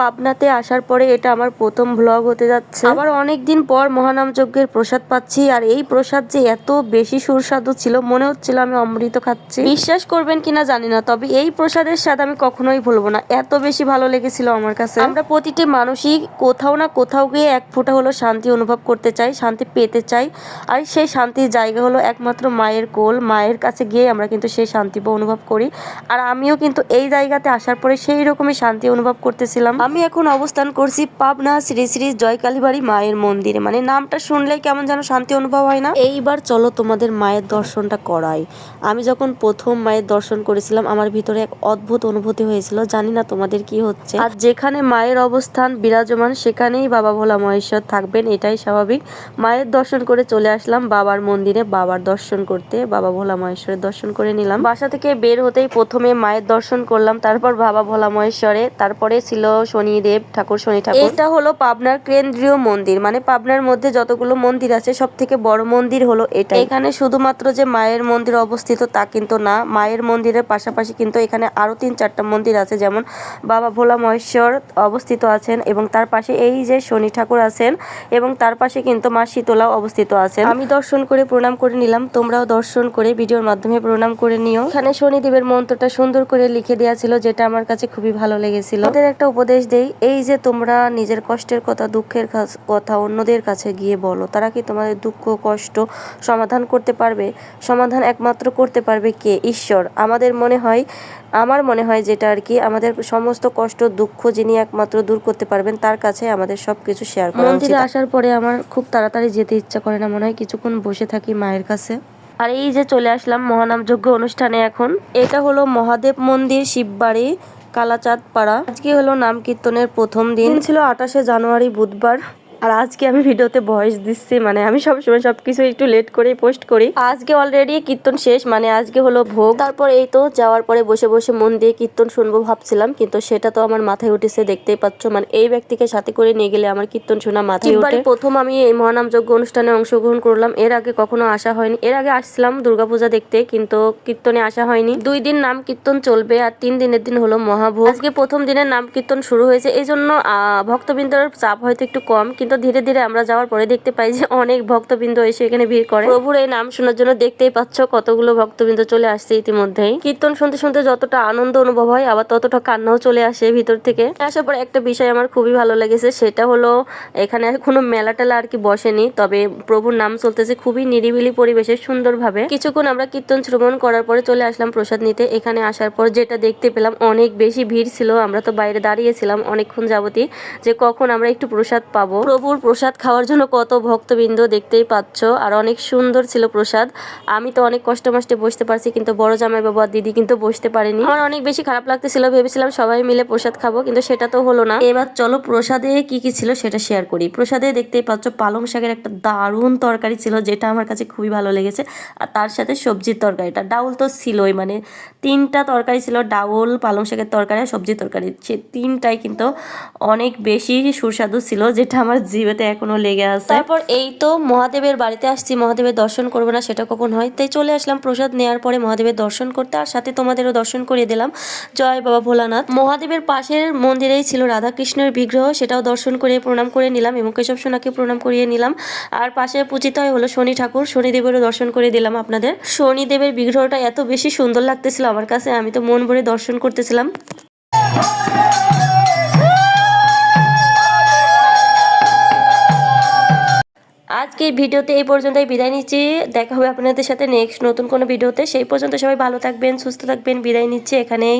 পাবনাতে আসার পরে এটা আমার প্রথম ব্লগ হতে যাচ্ছে। আবার অনেক দিন পর মহানাম যজ্ঞের প্রসাদ পাচ্ছি, আর এই প্রসাদ যে এত বেশি সুস্বাদু ছিল, মনে হচ্ছিল আমি অমৃত খাচ্ছি। বিশ্বাস করবেন কিনা জানি না, তবে এই প্রসাদের স্বাদ আমি কখনোই ভুলবো না। এত বেশি ভালো লেগেছিল আমার কাছে। আমরা প্রতিটি মানুষই কোথাও না কোথাও গিয়ে এক ফোঁটা হলো শান্তি অনুভব করতে চাই, শান্তি পেতে চাই। আর সেই শান্তির জায়গা হলো একমাত্র মায়ের কোল। মায়ের কাছে গিয়ে আমরা কিন্তু সেই শান্তি অনুভব করি। আর আমিও কিন্তু এই জায়গাতে আসার পরে সেই রকমই শান্তি অনুভব করতেছিলাম। আমি এখন অবস্থান করছি পাবনা শ্রী শ্রী জয়কালীবাড়ি মায়ের মন্দিরে। মানে নামটা শুনলে কেমন যেন শান্তি অনুভব হয় না? এইবার চলো তোমাদের মায়ের দর্শনটা করাই। আমি যখন প্রথম মায়ের দর্শন করেছিলাম, আমার ভিতরে এক অদ্ভুত অনুভূতি হয়েছিল। জানি না তোমাদের কি হচ্ছে। আর যেখানে মায়ের অবস্থান বিরাজমান, সেখানেই বাবা ভোলা মহেশ্বর থাকবেন, এটাই স্বাভাবিক। মায়ের দর্শন করে চলে আসলাম বাবার মন্দিরে। বাবার দর্শন করতে বাবা ভোলা মহেশ্বরের দর্শন করে নিলাম। বাসা থেকে বের হতেই প্রথমে মায়ের দর্শন করলাম, তারপর বাবা ভোলা মহেশ্বরে, তারপরে ছিল শনিদেব ঠাকুর শনি ঠাকুর। এটা হলো পাবনার কেন্দ্রীয় মন্দির মানে পাবনার মধ্যে যতগুলো মন্দির আছে সব থেকে বড় মন্দির হলো এটা এখানে শুধুমাত্র যে মায়ের মন্দির অবস্থিত তা কিন্তু না মায়ের মন্দিরের পাশাপাশি কিন্তু এখানে আরও তিন চারটা মন্দির আছে যেমন বাবা ভোলা মহেশ্বর অবস্থিত আছেন এবং তার পাশে এই যে শনি ঠাকুর আছেন এবং তার পাশে কিন্তু মা শীতলাও অবস্থিত আছেন। আমি দর্শন করে প্রণাম করে নিলাম তোমরাও দর্শন করে ভিডিওর মাধ্যমে প্রণাম করে নিও। এখানে শনিদেবের মন্ত্রটা সুন্দর করে লিখে দেওয়া ছিল যেটা আমার কাছে খুবই ভালো লেগেছিল। ওদের একটা উপদেশ দেই এই যে তোমরা নিজের কষ্টের কথা দুঃখের কথা অন্যদের কাছে গিয়ে বলো তারা কি তোমাদের দুঃখ কষ্ট সমাধান করতে পারবে? সমাধান একমাত্র করতে পারবে কে? ঈশ্বর। আমাদের মনে হয় আমার মনে হয় যেটা আর কি আমাদের সমস্ত কষ্ট দুঃখ যিনি একমাত্র দূর করতে পারবেন তার কাছে আমাদের সবকিছু শেয়ার করা মন্দিরে আসার পরে আমার খুব তাড়াতাড়ি যেতে ইচ্ছা করে না মনে হয় কিছুক্ষণ বসে থাকি মায়ের কাছে। আর এই যে চলে আসলাম মহানাম যজ্ঞ অনুষ্ঠানে এখন এটা হলো মহাদেব মন্দির শিববাড়ি। কালাচাঁদ পাড়া আজকে হলো নাম কীর্তনের প্রথম দিন ছিল আঠাশে জানুয়ারি বুধবার। আর আজকে আমি ভিডিওতে ভয়েস দিচ্ছি মানে আমি সবসময় সবকিছু একটু লেট করেই পোস্ট করি। আজকে অলরেডি কীর্তন শেষ মানে আজকে হলো ভোগ। তারপর এই তো যাওয়ার পরে বসে বসে মন দিয়ে কীর্তন শুনব ভাবছিলাম, কিন্তু সেটা তো আমার মাথায় উঠেছে, দেখতেই পাচ্ছ। মানে এই ব্যক্তিকে সাথে করে নিয়ে গেলে আমার কীর্তন শোনা মাথায় উঠে প্রথম আমি এই মহানাম যজ্ঞ অনুষ্ঠানে অংশগ্রহণ করলাম, এর আগে কখনো আসা হয়নি। এর আগে আসছিলাম দুর্গাপূজা দেখতে, কিন্তু কীর্তনে আসা হয়নি। দুই দিন নাম কীর্তন চলবে আর তিন দিনের দিন হলো মহাভোগ। আজকে প্রথম দিনের নাম কীর্তন শুরু হয়েছে এই জন্য ভক্তবৃন্দর চাপ হয়তো একটু কম, কিন্তু ধীরে ধীরে আমরা যাওয়ার পরে দেখতে পাই যে অনেক ভক্তবৃন্দ এসে এখানে ভিড় করে। প্রভুর এই নাম শোনার জন্য দেখতেই পাচ্ছ কতগুলো ভক্তবৃন্দ চলে আসছে ইতিমধ্যেই। কীর্তন শুনতে শুনতে যতটা আনন্দ অনুভব হয়, আবার ততটা কান্নাও চলে আসে ভিতর থেকে। আসার পর একটা বিষয় আমার খুবই ভালো লেগেছে, সেটা হলো এখানে কোনো মেলা টেলা আর কি বসেনি, তবে প্রভুর নাম চলতেছে খুবই নিরিবিলি পরিবেশে, সুন্দরভাবে। কিছুক্ষণ আমরা কীর্তন শ্রবণ করার পরে চলে আসলাম প্রসাদ নিতে। এখানে আসার পর যেটা দেখতে পেলাম, অনেক বেশি ভিড় ছিল, আমরা তো বাইরে দাঁড়িয়েছিলাম অনেকক্ষণ যাবতই, যে কখন আমরা একটু প্রসাদ পাবো। প্রভুর প্রসাদ খাওয়ার জন্য কত ভক্তবৃন্দ দেখতেই পাচ্ছ। আর অনেক সুন্দর ছিল প্রসাদ। আমি তো অনেক কষ্ট মষ্টে বসতে পারছি, কিন্তু বড় জামাই বাবা দিদি কিন্তু বসতে পারেনি। আমার অনেক বেশি খারাপ লাগতেছিল, ভেবেছিলাম সবাই মিলে প্রসাদ খাব, কিন্তু সেটা তো হলো না। এবার চলো প্রসাদে কি কি ছিল সেটা শেয়ার করি। প্রসাদে দেখতেই পাচ্ছ পালং শাকের একটা দারুণ তরকারি ছিল, যেটা আমার কাছে খুবই ভালো লেগেছে। আর তার সাথে সবজির তরকারিটা। ডাউল তো ছিলই মানে তিনটা তরকারি ছিল, ডাউল, পালং শাকের তরকারি আর সবজির তরকারি। সে তিনটাই কিন্তু অনেক বেশি সুস্বাদু ছিল, যেটা আমার জিভেতে এখনও লেগে আছে। তারপর এই তো মহাদেবের বাড়িতে আসছি, মহাদেবের দর্শন করব না, সেটা কখন হয়? তাই চলে আসলাম প্রসাদ নেওয়ার পরে মহাদেবের দর্শন করতে, আর সাথে তোমাদেরও দর্শন করিয়ে দিলাম। জয় বাবা ভোলানাথ। মহাদেবের পাশের মন্দিরেই ছিল রাধাকৃষ্ণের বিগ্রহ, সেটাও দর্শন করে প্রণাম করে নিলাম, এবং কেশব সোনাকে প্রণাম করিয়ে নিলাম। আর পাশে পূজিত হলো শনি ঠাকুর, শনিদেবেরও দর্শন করে দিলাম আপনাদের। শনিদেবের বিগ্রহটা এত বেশি সুন্দর লাগতেছিল আমার কাছে, আমি তো মন ভরে দর্শন করতেছিলাম। আজকের ভিডিওতে এই পর্যন্তই বিদায় নিচ্ছি। দেখা হবে আপনাদের সাথে নেক্সট নতুন কোনো ভিডিওতে। সেই পর্যন্ত সবাই ভালো থাকবেন, সুস্থ থাকবেন। বিদায় নিচ্ছি এখানেই।